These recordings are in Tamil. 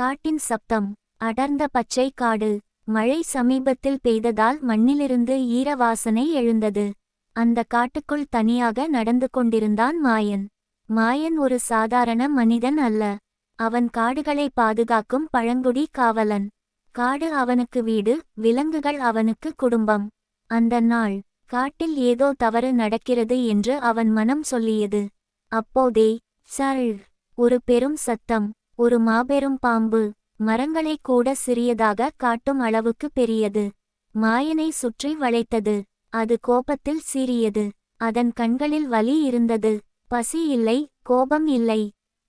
காட்டின் சப்தம் அடர்ந்த பச்சை காடு மழை சமீபத்தில் பெய்ததால் மண்ணிலிருந்து ஈர வாசனை எழுந்தது. அந்த காட்டுக்குள் தனியாக நடந்து கொண்டிருந்தான் மாயன். மாயன் ஒரு சாதாரண மனிதன் அல்ல. அவன் காடுகளை பாதுகாக்கும் பழங்குடி காவலன். காடு அவனுக்கு வீடு விலங்குகள் அவனுக்கு குடும்பம். அந்த நாள் காட்டில் ஏதோ தவறு நடக்கிறது என்று அவன் மனம் சொல்லியது. அப்போதே சள் ஒரு பெரும் சத்தம். ஒரு மாபெரும் பாம்பு மரங்களை கூட சிறியதாக காட்டும் அளவுக்கு பெரியது. மாயனை சுற்றி வளைத்தது. அது கோபத்தில் சீறியது. அதன் கண்களில் வலி இருந்தது. பசி இல்லை கோபம் இல்லை.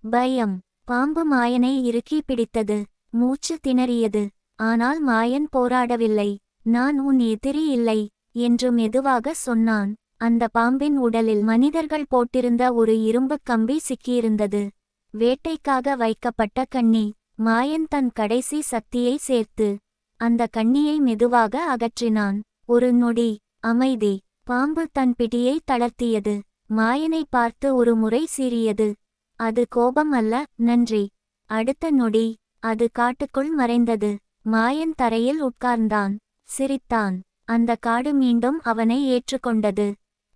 பயம். பாம்பு மாயனை இறுக்கி பிடித்தது. மூச்சு திணறியது. ஆனால் மாயன் போராடவில்லை. நான் உன் எதிரி இல்லை என்று மெதுவாக சொன்னான். அந்த பாம்பின் உடலில் மனிதர்கள் போட்டிருந்த ஒரு இரும்புக் கம்பி சிக்கியிருந்தது. வேட்டைக்காக வைக்கப்பட்ட கண்ணி. மாயன் தன் கடைசி சக்தியை சேர்த்து அந்த கண்ணியை மெதுவாக அகற்றினான். ஒரு நொடி. அமைதி. பாம்பு தன் பிடியை தளர்த்தியது. மாயனை பார்த்து ஒரு முறை சீறியது. அது கோபம் அல்ல. நன்றி. அடுத்த நொடி. அது காட்டுக்குள் மறைந்தது. மாயன் தரையில் உட்கார்ந்தான். சிரித்தான். அந்த காடு மீண்டும் அவனை ஏற்றுக்கொண்டது.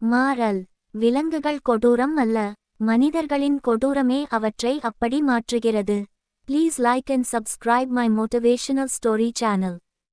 மாறல். விலங்குகள் கொடூரம் அல்ல. மனிதர்களின் கொடூரமே அவற்றை அப்படி மாற்றுகிறது. Please like and subscribe my motivational story channel